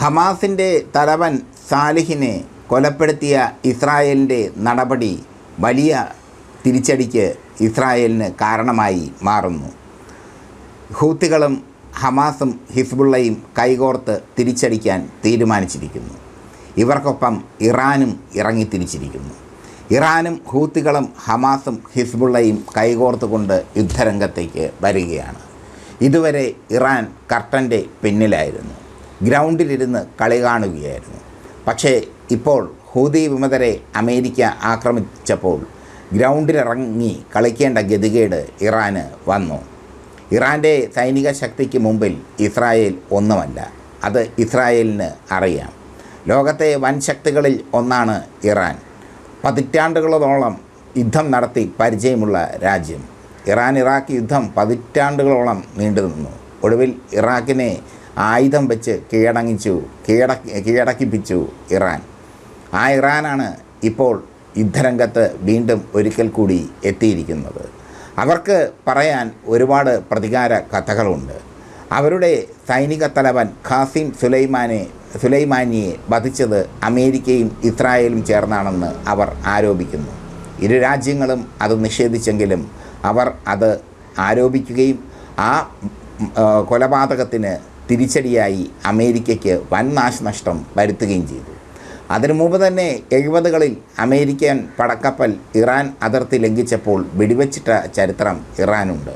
ഹമാസിന്റെ തലവൻ സാലിഹിനെ കൊലപ്പെടുത്തിയ ഇസ്രായേലിന്റെ നടപടി വലിയ തിരിച്ചടിക്ക് ഇസ്രായേലിന് കാരണമായി മാറുന്നു. ഹൂത്തികളും ഹമാസും ഹിസ്ബുള്ളയും കൈകോർത്ത് തിരിച്ചടിക്കാൻ തീരുമാനിച്ചിരിക്കുന്നു. ഇവർക്കൊപ്പം ഇറാനും ഇറങ്ങി ഇറങ്ങിത്തിരിച്ചിരിക്കുന്നു ഇറാനും ഹൂത്തികളും ഹമാസും ഹിസ്ബുള്ളയും കൈകോർത്തുകൊണ്ട് യുദ്ധരംഗത്തേക്ക് വരികയാണ്. ഇതുവരെ ഇറാൻ കർട്ടന്റെ പിന്നിലായിരുന്നു. ഗ്രൗണ്ടിലിരുന്ന് കളി കാണുകയായിരുന്നു. പക്ഷേ ഇപ്പോൾ ഹൂതി വിമതരെ അമേരിക്ക ആക്രമിച്ചപ്പോൾ ഗ്രൗണ്ടിലിറങ്ങി കളിക്കേണ്ട ഗതികേട് ഇറാന് വന്നു. ഇറാന്റെ സൈനിക ശക്തിക്ക് മുമ്പിൽ ഇസ്രായേൽ ഒന്നുമല്ല അത് ഇസ്രായേലിന് അറിയാം. ലോകത്തെ വൻ ശക്തികളിൽ ഒന്നാണ് ഇറാൻ. പതിറ്റാണ്ടുകളോളം യുദ്ധം നടത്തി പരിചയമുള്ള രാജ്യം. ഇറാൻ ഇറാഖ് യുദ്ധം പതിറ്റാണ്ടുകളോളം നീണ്ടു നിന്നു ഒടുവിൽ ഇറാഖിനെ ആയുധം വെച്ച് കീഴടങ്ങിച്ചു കീഴടക്കി കീഴടക്കിപ്പിച്ചു ഇറാൻ. ആ ഇറാനാണ് ഇപ്പോൾ യുദ്ധരംഗത്ത് വീണ്ടും ഒരിക്കൽ കൂടി എത്തിയിരിക്കുന്നത്. അവർക്ക് പറയാൻ ഒരുപാട് പ്രതികാര കഥകളുണ്ട്. അവരുടെ സൈനിക തലവൻ ഖാസിം സുലൈമാനെ സുലൈമാനിയെ വധിച്ചത് അമേരിക്കയും ഇസ്രായേലും ചേർന്നാണെന്ന് അവർ ആരോപിക്കുന്നു. ഇരു രാജ്യങ്ങളും അത് നിഷേധിച്ചെങ്കിലും അവർ അത് ആരോപിക്കുകയും ആ കൊലപാതകത്തിന് തിരിച്ചടിയായി അമേരിക്കയ്ക്ക് വൻ നാശനഷ്ടം വരുത്തുകയും ചെയ്തു. അതിനു മുമ്പ് തന്നെ എഴുപതുകളിൽ അമേരിക്കൻ പടക്കപ്പൽ ഇറാൻ അതിർത്തി ലംഘിച്ചപ്പോൾ വെടിവെച്ചിട്ട ചരിത്രം ഇറാനുണ്ട്.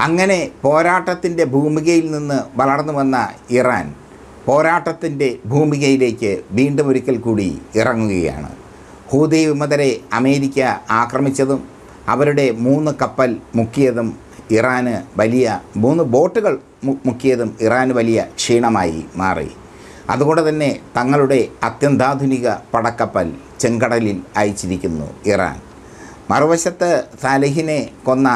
അങ്ങനെ പോരാട്ടത്തിന്റെ ഭൂമികയിൽ നിന്ന് വളർന്നു വന്ന ഇറാൻ പോരാട്ടത്തിന്റെ ഭൂമികയിലേക്ക് വീണ്ടും ഒരിക്കൽ കൂടി ഇറങ്ങുകയാണ്. ഹൂതി വിമതരെ അമേരിക്ക ആക്രമിച്ചതും അവരുടെ മൂന്ന് കപ്പൽ മുക്കിയതും ഇറാന് വലിയ മൂന്ന് ബോട്ടുകൾ മുക്കിയതും ഇറാന് വലിയ ക്ഷീണമായി മാറി. അതുകൊണ്ട് തന്നെ തങ്ങളുടെ അത്യന്താധുനിക പടക്കപ്പൽ ചെങ്കടലിൽ അയച്ചിരിക്കുന്നു ഇറാൻ. മറുവശത്ത് സാലിഹിനെ കൊന്ന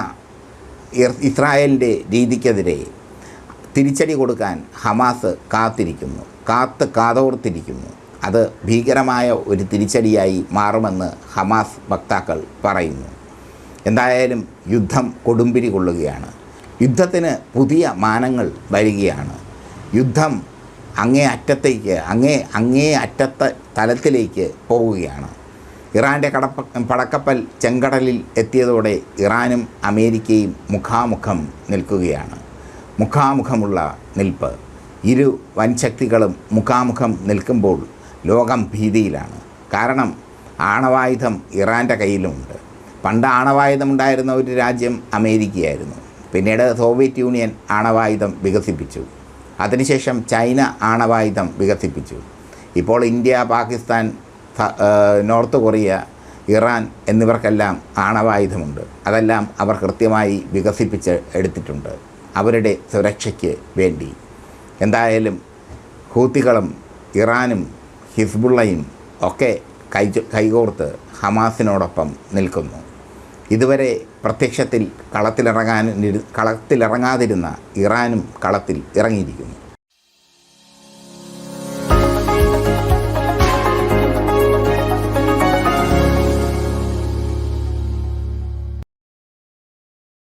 ഇസ്രായേലിന്റെ രീതിക്കെതിരെ തിരിച്ചടി കൊടുക്കാൻ ഹമാസ് കാത്തിരിക്കുന്നു കാത്ത് കാതോർത്തിരിക്കുന്നു. അത് ഭീകരമായ ഒരു തിരിച്ചടിയായി മാറുമെന്ന് ഹമാസ് വക്താക്കൾ പറയുന്നു. എന്തായാലും യുദ്ധം കൊടുമ്പിരി കൊള്ളുകയാണ്. യുദ്ധത്തിന് പുതിയ മാനങ്ങൾ വരികയാണ്. യുദ്ധം അങ്ങേ അറ്റത്തേക്ക് അങ്ങേ അങ്ങേ അറ്റത്തെ തലത്തിലേക്ക് പോവുകയാണ്. ഇറാന്റെ കടപ്പ പടക്കപ്പൽ ചെങ്കടലിൽ എത്തിയതോടെ ഇറാനും അമേരിക്കയും മുഖാമുഖം നിൽക്കുകയാണ്. മുഖാമുഖമുള്ള നിൽപ്പ്. ഇരു വൻശക്തികളും മുഖാമുഖം നിൽക്കുമ്പോൾ ലോകം ഭീതിയിലാണ്. കാരണം ആണവായുധം ഇറാന്റെ കയ്യിലുമുണ്ട് പണ്ട് ആണവായുധം ഉണ്ടായിരുന്ന ഒരു രാജ്യം അമേരിക്കയായിരുന്നു. പിന്നീട് സോവിയറ്റ് യൂണിയൻ ആണവായുധം വികസിപ്പിച്ചു. അതിനുശേഷം ചൈന ആണവായുധം വികസിപ്പിച്ചു. ഇപ്പോൾ India Pakistan North Korea Iran എന്നിവർക്കെല്ലാം ആണവായുധമുണ്ട്. അതെല്ലാം അവർ കൃത്യമായി വികസിപ്പിച്ച് എടുത്തിട്ടുണ്ട്. അവരുടെ സുരക്ഷയ്ക്ക് വേണ്ടി. എന്തായാലും ഹൂത്തികളും ഇറാനും ഹിസ്ബുള്ളയും ഒക്കെ കൈ കൈകോർത്ത് ഹമാസിനോടൊപ്പം നിൽക്കുന്നു. ഇതുവരെ പ്രത്യക്ഷത്തിൽ കളത്തിലിറങ്ങാൻ കളത്തിലിറങ്ങാതിരുന്ന ഇറാനും കളത്തിൽ ഇറങ്ങിയിരിക്കുന്നു.